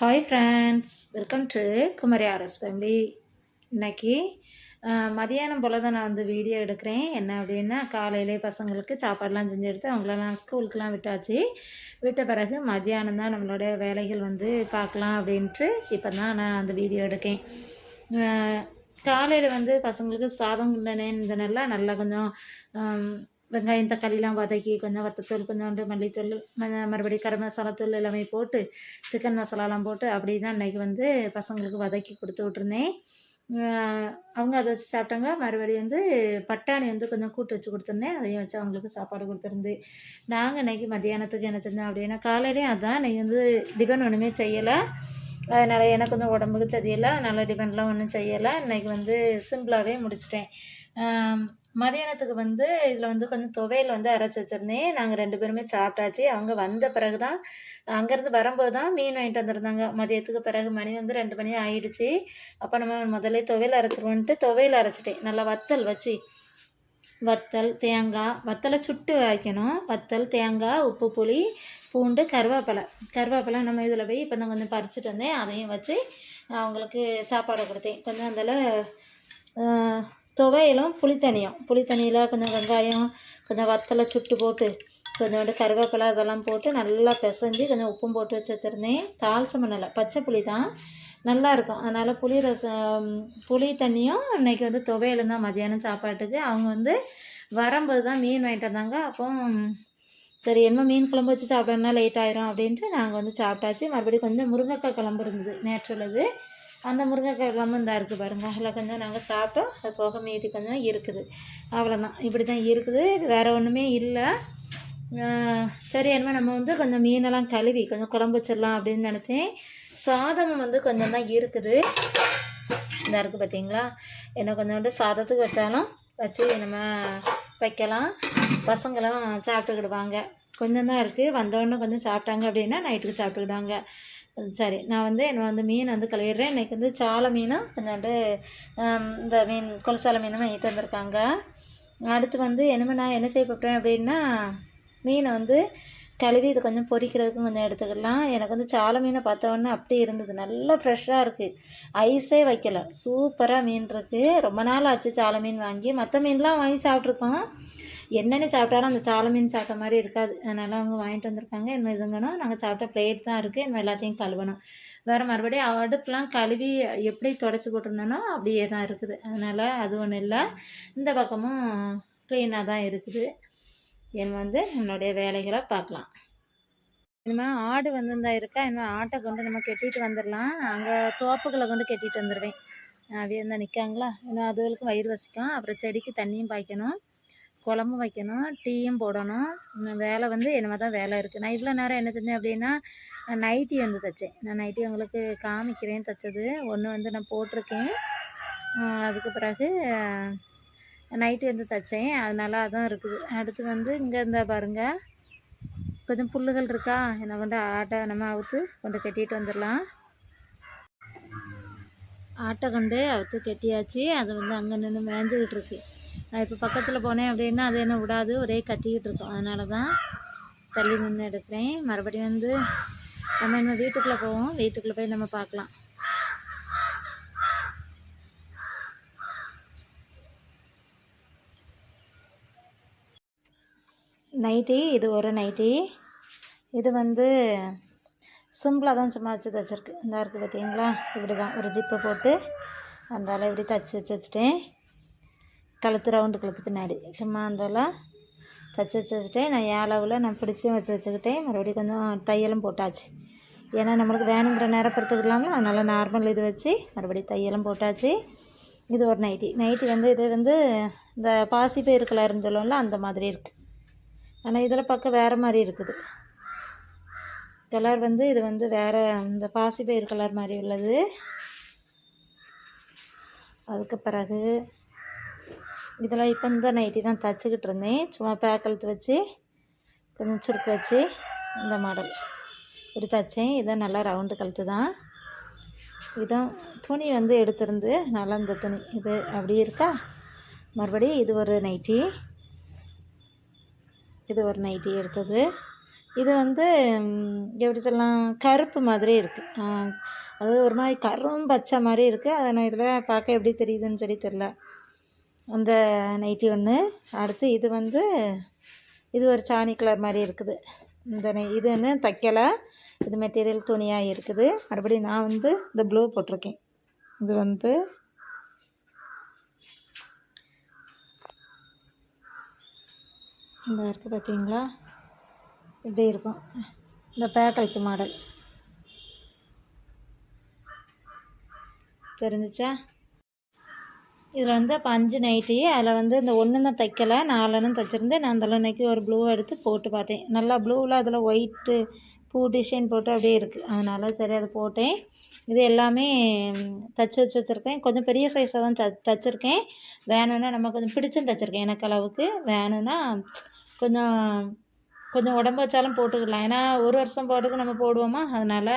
Hi friends welcome to Kumari RS family இன்னைக்கு மதியானம் போல் தான் நான் வந்து வீடியோ எடுக்கிறேன். என்ன அப்படின்னா காலையிலே பசங்களுக்கு சாப்பாடெலாம் செஞ்சு எடுத்து அவங்களெல்லாம் ஸ்கூலுக்கெலாம் விட்டாச்சு. விட்ட பிறகு மதியானம் தான் நம்மளோட வேலைகள் வந்து பார்க்கலாம் அப்படின்ட்டு இப்போ தான் நான் அந்த வீடியோ எடுக்கேன். காலையில் வந்து பசங்களுக்கு சாதம் கிண்டனேன்றனால நல்லா கொஞ்சம் வெங்காயம் தக்காளிலாம் வதக்கி கொஞ்சம் வத்தத்தூள் கொஞ்சோண்டு மல்லித்தூள் ம- மறுபடியும் கரம் மசாலாத்தூள் எல்லாமே போட்டு சிக்கன் மசாலாலாம் போட்டு அப்படி தான் இன்றைக்கி வந்து பசங்களுக்கு வதக்கி கொடுத்து விட்ருந்தேன் அவங்க அதை வச்சு சாப்பிட்டாங்க. மறுபடியும் வந்து பட்டாணி வந்து கொஞ்சம் கூட்டு வச்சு கொடுத்துருந்தேன். அதையும் வச்சு அவங்களுக்கு சாப்பாடு கொடுத்துருந்து. நாங்கள் இன்றைக்கி மத்தியானத்துக்கு என்ன செஞ்சோம் அப்படின்னா காலையிலேயும் அதான் இன்றைக்கி வந்து டிபன் ஒன்றுமே செய்யலை. அதனால் எனக்கு கொஞ்சம் உடம்புக்கு சரியலை அதனால் டிபன்லாம் ஒன்றும் செய்யலை. இன்றைக்கி வந்து சிம்பிளாகவே முடிச்சிட்டேன். மதியானத்துக்கு வந்து இதில் வந்து கொஞ்சம் துவையல் வந்து அரைச்சி வச்சுருந்தேன். நாங்கள் ரெண்டு பேருமே சாப்பிட்டாச்சு. அவங்க வந்த பிறகு தான் அங்கேருந்து வரும்போது தான் மீன் வாங்கிட்டு வந்திருந்தாங்க. மதியத்துக்கு பிறகு மணி வந்து ரெண்டு மணி ஆயிடுச்சு. அப்போ நம்ம முதல்ல துவையல் அரைச்சிருவோன்ட்டு துவையல் அரைச்சிட்டேன். நல்லா வத்தல் வச்சு. வத்தல் தேங்காய் வத்தலை சுட்டு வைக்கணும் வத்தல் தேங்காய் உப்பு புளி பூண்டு கருவேப்பிலை. கருவேப்பிலை நம்ம இதில் போய் இப்போ தான் கொஞ்சம் பறிச்சுட்டு வந்தேன். அதையும் வச்சு அவங்களுக்கு சாப்பாடு கொடுத்தேன். கொஞ்சம் அதில் துவையலும் புளித்தண்ணியும். புளித்தண்ணியில் கொஞ்சம் வெங்காயம் கொஞ்சம் வத்தலை சுட்டு போட்டு கொஞ்சோண்டு கருவேப்பிலை அதெல்லாம் போட்டு நல்லா பிசைஞ்சு கொஞ்சம் உப்பும் போட்டு வச்சு வச்சுருந்தேன். தாளிசம் பண்ணலை பச்சை புளி தான். நல்லாயிருக்கும் அதனால் புளி ரசம் புளி தண்ணியும் அன்னைக்கு வந்து துவையலும் தான் மதியானம் சாப்பாட்டுக்கு. அவங்க வந்து வரும்போது தான் மீன் வாங்கிட்டு வந்தாங்க. அப்போ சரி என்ன மீன் குழம்பு வச்சு சாப்பிடணும்னா லேட் ஆயிரும் அப்படின்ட்டு நாங்கள் வந்து சாப்பிட்டாச்சு. மறுபடியும் கொஞ்சம் முருங்கைக்காய் குழம்பு இருந்தது நேற்று உள்ளது. அந்த முருங்கைக்காய் குழம்பு இந்த இருக்குது பாருங்க. அதில் கொஞ்சம் நாங்கள் சாப்பிட்டோம். அது போக மீதி கொஞ்சம் இருக்குது. அவ்வளோதான் இப்படி தான் இருக்குது வேறு ஒன்றுமே இல்லை. சரி என்ன நம்ம வந்து கொஞ்சம் மீனெல்லாம் கழுவி கொஞ்சம் குழம்பு வச்சிடலாம் அப்படின்னு நினச்சேன். சாதம் வந்து கொஞ்சம் தான் இருக்குது. இந்த இருக்குது பார்த்தீங்களா என்ன கொஞ்சோண்டு சாதத்துக்கு வச்சாலும் வச்சு நம்ம வைக்கலாம். பசங்களும் சாப்பிட்டுக்கிடுவாங்க. கொஞ்சம் தான் இருக்குது வந்தோடனே கொஞ்சம் சாப்பிட்டாங்க அப்படின்னா நைட்டுக்கு சாப்பிட்டுக்கிடுவாங்க. சரி. நான் வந்து என்ன வந்து மீன் வந்து கழுவிடுறேன். இன்றைக்கி வந்து சாலை மீனும் கொஞ்சோண்டு இந்த மீன் கொலசால மீனும் வாங்கிட்டு வந்திருக்காங்க. அடுத்து வந்து என்னமே நான் என்ன செய்ய போட்டேன் அப்படின்னா மீனை வந்து கழுவி இது கொஞ்சம் பொரிக்கிறதுக்கும் கொஞ்சம் எடுத்துக்கலாம். எனக்கு வந்து சாலை மீனை பார்த்தோன்னே அப்படி அப்படியே இருந்தது. நல்லா ஃப்ரெஷ்ஷாக இருக்குது ஐஸே வைக்கல. சூப்பராக மீன் இருக்குது ரொம்ப நாள் ஆச்சு சாலை மீன் வாங்கி. மற்ற மீன்லாம் வாங்கி சாப்பிட்ருக்கோம் என்னென்ன சாப்பிட்டாலும் அந்த சாலை மீன் சாப்பிட்ட மாதிரி இருக்காது. அதனால் அவங்க வாங்கிட்டு வந்திருக்காங்க. என்ன இதுங்கன்னா நாங்கள் சாப்பிட்ட பிளேட் தான் இருக்குது இன்னும் எல்லாத்தையும் கழுவணும். வேறு மறுபடியும் அடுப்புலாம் கழுவி எப்படி தொடச்சி போட்டிருந்தேனோ அப்படியே தான் இருக்குது. அதனால் அது ஒன்றும் இல்லை. இந்த பக்கமும் க்ளீனாக தான் இருக்குது. என் வந்து நம்மளுடைய வேலைகளை பார்க்கலாம். இனிமேல் ஆடு வந்திருந்தா இருக்கா? இனிமேல் ஆட்டை கொண்டு நம்ம கெட்டிட்டு வந்துடலாம் அங்கே தோப்புகளை கொண்டு கெட்டிட்டு வந்துடுவேன் அப்படியே இருந்தால் நிற்காங்களா இன்னும் அதுகளுக்கும் வயிறு வசிக்கும். அப்புறம் செடிக்கு தண்ணியும் பாய்க்கணும். குழம்பு வைக்கணும் டீயும் போடணும். இன்னும் வேலை வந்து என்னமா தான் வேலை இருக்குது நான் இவ்வளோ நேரம் என்ன செஞ்சேன் அப்படின்னா நைட்டி வந்து தைச்சேன். நான் நைட்டி உங்களுக்கு காமிக்கிறேன் தைச்சது. ஒன்று வந்து நான் போட்டிருக்கேன். அதுக்கு பிறகு நைட்டி வந்து தைச்சேன். அதனால அதான் இருக்குது. அடுத்து வந்து இங்கே இருந்தால் பாருங்கள் கொஞ்சம் புல்லுகள் இருக்கா? என்னை கொண்டு ஆட்டை நம்ம அவுத்து கொண்டு கட்டிட்டு வந்துடலாம். ஆட்டை கொண்டு அவுத்து கட்டியாச்சு. அது வந்து அங்கே நின்று மேஞ்சிக்கிட்டு இருக்கு. நான் இப்போ பக்கத்தில் போனேன் அப்படின்னா அது என்ன விடாது ஒரே கத்திக்கிட்டு இருக்கும். அதனால தான் தள்ளி நின்று எடுக்கிறேன். மறுபடியும் வந்து நம்ம இன்னும் வீட்டுக்குள்ளே போவோம். வீட்டுக்குள்ளே போய் நம்ம பார்க்கலாம். நைட்டி இது ஒரு நைட்டி. இது வந்து சிம்பிளாக தான் சும்மா வச்சு தைச்சிருக்கு. இந்த இருக்குது பார்த்தீங்களா இப்படி தான் ஒரு ஜிப்பை போட்டு அந்தால இப்படி தச்சு வச்சு வச்சுட்டேன். கழுத்து ரவுண்டு கழுத்து பின்னாடி. சும்மா அந்தால தச்சு வச்சு வச்சுட்டேன் நான் ஏழவில் நான் பிடிச்சும் வச்சு வச்சுக்கிட்டேன். மறுபடியும் கொஞ்சம் தையலும் போட்டாச்சு. ஏன்னா நம்மளுக்கு வேணுங்கிற நேரம் படுத்துக்கலாம்ல அதனால் நார்மல் இது வச்சு மறுபடியும் தையலும் போட்டாச்சு. இது ஒரு நைட்டி நைட்டி வந்து இது வந்து இந்த பாசி பயிர் கலர்னு சொல்லுவோம்ல அந்த மாதிரி இருக்குது ஆனால் இதில் பார்க்க வேறு மாதிரி இருக்குது. கலர் வந்து இது வந்து வேறு இந்த பாசி பயிர் கலர் மாதிரி உள்ளது. அதுக்கு பிறகு இதெல்லாம் இப்போ இந்த நைட்டி தான் தச்சுக்கிட்டு இருந்தேன். சும்மா பேக்கழுத்து வச்சு கொஞ்சம் சுருக்கு வச்சு இந்த மாடல் இப்படி தைச்சேன். இதான் நல்லா ரவுண்டு கழுத்து தான். இதான் துணி வந்து எடுத்திருந்து நல்லா இந்த துணி. இது அப்படியே இருக்கா? மறுபடி இது ஒரு நைட்டி இது ஒரு நைட்டி எடுத்தது. இது வந்து எப்படி சொல்லலாம் கருப்பு மாதிரி இருக்குது அது ஒரு மாதிரி கரும் பச்சை மாதிரி இருக்குது அதை நான் இதில் பார்க்க எப்படி தெரியுதுன்னு சொல்லி தெரில. அந்த நைட்டி ஒன்று அடுத்து இது வந்து இது ஒரு சாணி கலர் மாதிரி இருக்குது. இந்த நை இது என்ன தைக்கலை. இது மெட்டீரியல் துணியாக இருக்குது. மறுபடியும் நான் வந்து இந்த ப்ளூ போட்டிருக்கேன். இது வந்து இந்த இருக்குது பார்த்தீங்களா இப்படி இருக்கும். இந்த பேக்கல்த்து மாடல். தெரிஞ்சிச்சா? இதில் வந்து அப்போ அஞ்சு நைட்டி அதில் வந்து இந்த ஒன்று தான் தைக்கலை நாலுன்னு தைச்சிருந்தேன் நான் அந்த அன்னைக்கு ஒரு ப்ளூ எடுத்து போட்டு பார்த்தேன். நல்லா ப்ளூவில் அதில் ஒயிட்டு பூ டிசைன் போட்டு அப்படியே இருக்குது. அதனால் சரி அதை போட்டேன். இது எல்லாமே தச்சு வச்சு வச்சுருக்கேன். கொஞ்சம் பெரிய சைஸாக தான் த தைச்சிருக்கேன். வேணும்னா நம்ம கொஞ்சம் பிடிச்சும் தைச்சிருக்கேன் எனக்கு அளவுக்கு. வேணும்னா கொஞ்சம் கொஞ்சம் உடம்பு வச்சாலும் போட்டுக்கலாம். ஏன்னா ஒரு வருஷம் போட்டுக்கு நம்ம போடுவோமா? அதனால்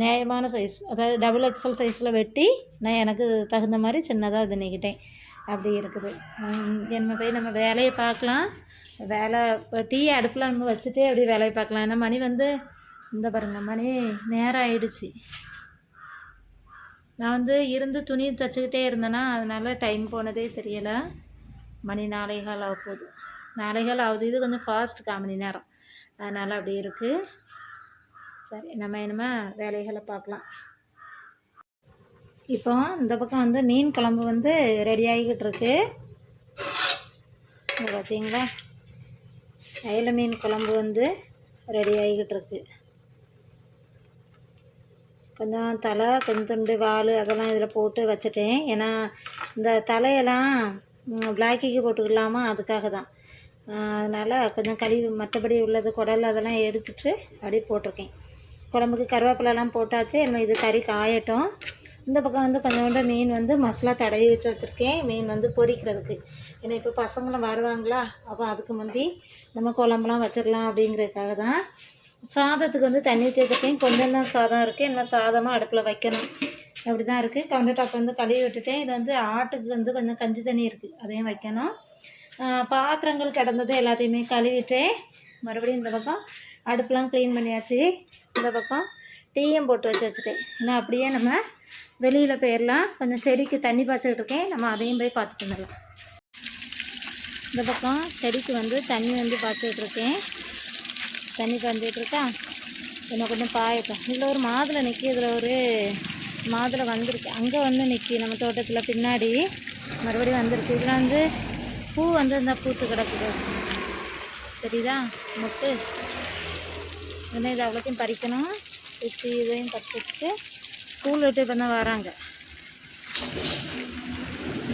நியாயமான சைஸ் அதாவது டபுள் எக்ஸல் சைஸில் வெட்டி நான் எனக்கு தகுந்த மாதிரி சின்னதாக இது நெக்கிட்டேன் அப்படி இருக்குது. நம்ம என்ன போய் நம்ம வேலையை பார்க்கலாம். வேலை இப்போ டீ அடுப்பில் நம்ம வச்சுட்டே அப்படியே வேலையை பார்க்கலாம். ஏன்னா மணி வந்து இந்த பாருங்க மணி நேரம் ஆயிடுச்சு. நான் வந்து இருந்து துணி தைச்சிக்கிட்டே இருந்தேன்னா அதனால் டைம் போனதே தெரியலை. மணி நாளை கால் ஆக போகுது நாளைகள் கால் ஆகுது இது கொஞ்சம் ஃபாஸ்ட் கால் நேரம். அதனால் அப்படி இருக்குது சரி நம்ம என்னமா வேலைகளை பார்க்கலாம். இப்போ இந்த பக்கம் வந்து மீன் குழம்பு வந்து ரெடி ஆகிக்கிட்டு இருக்கு. பார்த்தீங்களா அயல மீன் குழம்பு வந்து ரெடி ஆகிக்கிட்டு இருக்கு. கொஞ்சம் தலை கொஞ்சம் துண்டு வால் அதெல்லாம் இதில் போட்டு வச்சுட்டேன். ஏன்னா இந்த தலையெல்லாம் பிளாக்கிக்கு போட்டுக்கலாமா? அதுக்காக தான். அதனால் கொஞ்சம் கழிவு மற்றபடி உள்ளது குடல் அதெல்லாம் எடுத்துட்டு அப்படியே போட்டிருக்கேன். குழம்புக்கு கருவேப்பிலலாம் போட்டாச்சு. இன்னும் இது கறி காயட்டும். இந்த பக்கம் வந்து கொஞ்சோண்டு மீன் வந்து மசாலா தடவி வச்சு வச்சுருக்கேன். மீன் வந்து பொரிக்கிறதுக்கு. ஏன்னா இப்போ பசங்களும் வருவாங்களா? அப்போ அதுக்கு முந்தி நம்ம குழம்புலாம் வச்சிடலாம் அப்படிங்கிறதுக்காக தான். சாதத்துக்கு வந்து தண்ணி ஊற்றிருக்கேன் கொஞ்சம் தான் சாதம் இருக்குது இன்னும் சாதமாக அடுப்பில் வைக்கணும். அப்படி தான் இருக்குது கவுண்டர் டாப் வந்து கழுவி விட்டுட்டேன். இது வந்து ஆட்டுக்கு வந்து கொஞ்சம் கஞ்சி தண்ணி இருக்குது அதையும் வைக்கணும். பாத்திரங்கள் கிடந்தது எல்லாத்தையுமே கழுவிட்டேன். மறுபடியும் இந்த பக்கம் அடுப்புலாம் க்ளீன் பண்ணியாச்சு. இந்த பக்கம் டீயும் போட்டு வச்சு வச்சுட்டேன். ஏன்னா அப்படியே நம்ம வெளியில் போயிடலாம் கொஞ்சம் செடிக்கு தண்ணி பாய்ச்சிக்கிட்டு இருக்கேன். நம்ம அதையும் போய் பார்த்துட்டு வந்துடலாம் இந்த பக்கம் செடிக்கு வந்து தண்ணி வந்து பாய்ச்சிக்கிட்டு இருக்கேன். தண்ணி பாய்ஞ்சிட்டு இருக்கா? இன்னும் கொஞ்சம் பாயட்டும். இதில் ஒரு மாதுளை நிற்கி இதில் ஒரு மாதுளை வந்திருக்கு. அங்கே வந்து நிற்கி நம்ம தோட்டத்தில் பின்னாடி மறுபடியும் வந்திருக்கு. இதில் வந்து பூ வந்து இந்த பூத்து கிடக்குது. சரிதா? முட்டு இன்னும் இது அவ்வளோத்தையும் பறிக்கணும். வச்சு இதையும் பறிச்சுட்டு ஸ்கூல் விட்டு இப்போ தான் வராங்க.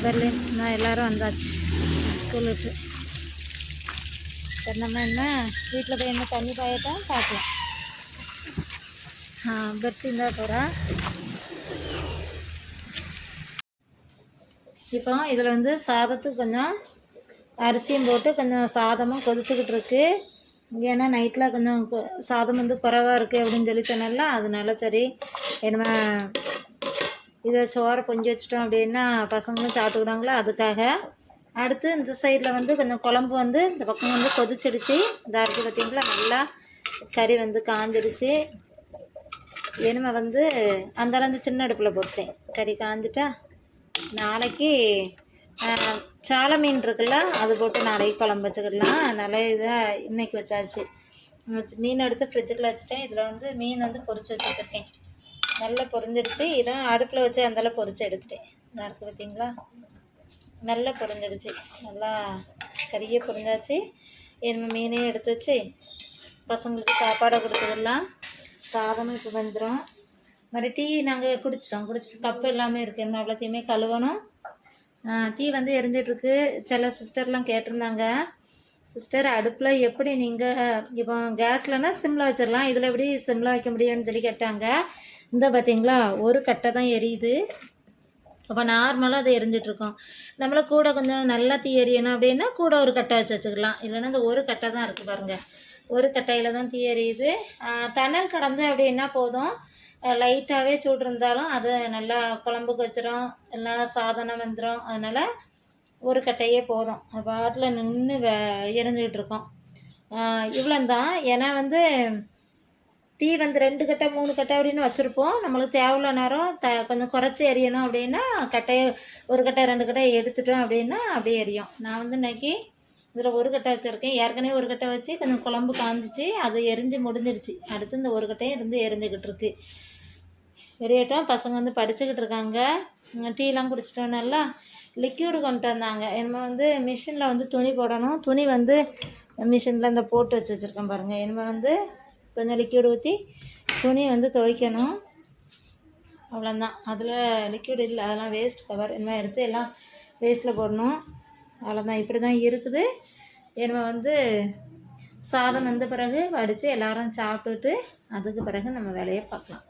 பெர்லின் நான் எல்லோரும் வந்தாச்சு. ஸ்கூல் விட்டு. நம்ம என்ன வீட்டில் போய் என்ன தண்ணி பாயட்டா பார்க்கலாம். ஆ பெர்சி இருந்தால் போகிறா இப்போ இதில் வந்து சாதத்துக்கு கொஞ்சம் அரிசியும் போட்டு கொஞ்சம் சாதமும் கொதிச்சுக்கிட்டு இருக்கு. ஏன்னா நைட்டில் கொஞ்சம் சாதம் வந்து குறைவாக இருக்குது அப்படின்னு சொல்லி சொன்னால அதனால சரி என்ன இதை சோறை பொங்கி வச்சிட்டோம் அப்படின்னா பசங்களும் சாப்பிட்டுக்கிறாங்களோ? அதுக்காக அடுத்து இந்த சைடில் வந்து கொஞ்சம் குழம்பு வந்து இந்த பக்கம் வந்து கொதிச்சிடுச்சு. இந்த இருக்குது பார்த்திங்களா நல்லா கறி வந்து காஞ்சிடுச்சு. எனிமை வந்து அந்த சின்ன அடுப்பில் போட்டேன் கறி காஞ்சிட்டா நாளைக்கு சால மீன் இருக்குல்ல அது போட்டு நிறைய குழம்பு வச்சுக்கிடலாம். நல்ல இதாக இன்னைக்கு வச்சாச்சு. மீன் எடுத்து ஃப்ரிட்ஜுக்குள்ள வச்சுட்டேன். இதில் வந்து மீன் வந்து பொறிச்சு வச்சுருக்கேன் நல்லா பொரிஞ்சிடுச்சு. இதான் அடுப்பில் வச்சு அந்தளவு பொறிச்சு எடுத்துட்டேன். இதாக இருக்குது பார்த்தீங்களா நல்லா பொரிஞ்சிடுச்சு. நல்லா கறியே பொரிஞ்சாச்சு. என் மீனையும் எடுத்து வச்சு பசங்களுக்கு சாப்பாடை கொடுத்ததெல்லாம் சாதமும் இப்போ வந்துடும் மறுபடி டீ நாங்கள் குடிச்சிட்டோம். குடிச்சிட்டு கப்பு எல்லாமே இருக்குது இன்னும் அவ்வளோத்தையுமே கழுவணும். தீ வந்து எரிஞ்சிட்ருக்கு. சில சிஸ்டர்லாம் கேட்டிருந்தாங்க. சிஸ்டர் அடுப்பில் எப்படி நீங்கள் இப்போ கேஸ்லனா சிம்மில் வச்சிடலாம் இதில் எப்படி சிம்மில் வைக்க முடியும்னு சொல்லி கேட்டாங்க. இந்த பார்த்தீங்களா ஒரு கட்டை தான் எரியுது. அப்போ நார்மலாக அது எரிஞ்சிட்ருக்கோம். நம்மளை கூட கொஞ்சம் நல்லா தீ எரியணும் அப்படின்னா கூட ஒரு கட்டை வச்சு வச்சுக்கலாம். இல்லைன்னா இந்த ஒரு கட்டை தான் இருக்குது பாருங்கள் ஒரு கட்டையில் தான் தீ எரியுது. தணல் கடந்து அப்படின்னா போதும். லைட்டாகவே சூடு இருந்தாலும் அது நல்லா குழம்புக்கு வச்சிரும் எல்லாம் சாதனம் வந்துடும் அதனால் ஒரு கட்டையே போதும். பாட்டில் நின்று வே எரிஞ்சுக்கிட்டு இருக்கோம். இவ்வளோந்தான் ஏன்னா வந்து டீ வந்து ரெண்டு கட்டை மூணு கட்டை அப்படின்னு வச்சுருப்போம். நம்மளுக்கு தேவையில்ல நேரம் த கொஞ்சம் குறைச்சி எரியணும் அப்படின்னா கட்டையை ஒரு கட்டை ரெண்டு கட்டை எடுத்துட்டோம் அப்படின்னா அப்படியே எரியும். நான் வந்து இன்றைக்கி இதில் ஒரு கட்டை வச்சுருக்கேன். ஏற்கனவே ஒரு கட்டை வச்சு கொஞ்சம் குழம்பு காஞ்சிச்சு. அது எரிஞ்சு முடிஞ்சிடுச்சு அடுத்து இந்த ஒரு கட்டையும் இருந்து எரிஞ்சுக்கிட்டு இருக்குது எரியட்டும் பசங்க வந்து படிச்சுக்கிட்டு இருக்காங்க டீலாம் குடிச்சிட்டோம் நல்லா லிக்யூடு கொண்டு வந்தாங்க. என்னமோ வந்து மிஷினில் வந்து துணி போடணும். துணி வந்து மிஷினில் இந்த போட்டு வச்சு வச்சுருக்கேன் பாருங்கள் என்னமோ வந்து கொஞ்சம் லிக்யூடு ஊற்றி துணி வந்து துவைக்கணும். அவ்வளோதான் அதில் லிக்யூடு இல்லை. அதெல்லாம் வேஸ்ட் கவர் இனிமேல் எடுத்து எல்லாம் வேஸ்ட்டில் போடணும். அவ்வளோதான் இப்படி தான் இருக்குது. இனிமேல் வந்து சாதம் வந்த பிறகு வடித்து எல்லோரும் சாப்பிட்டுட்டு அதுக்கு பிறகு நம்ம வேலையை பார்க்கலாம்.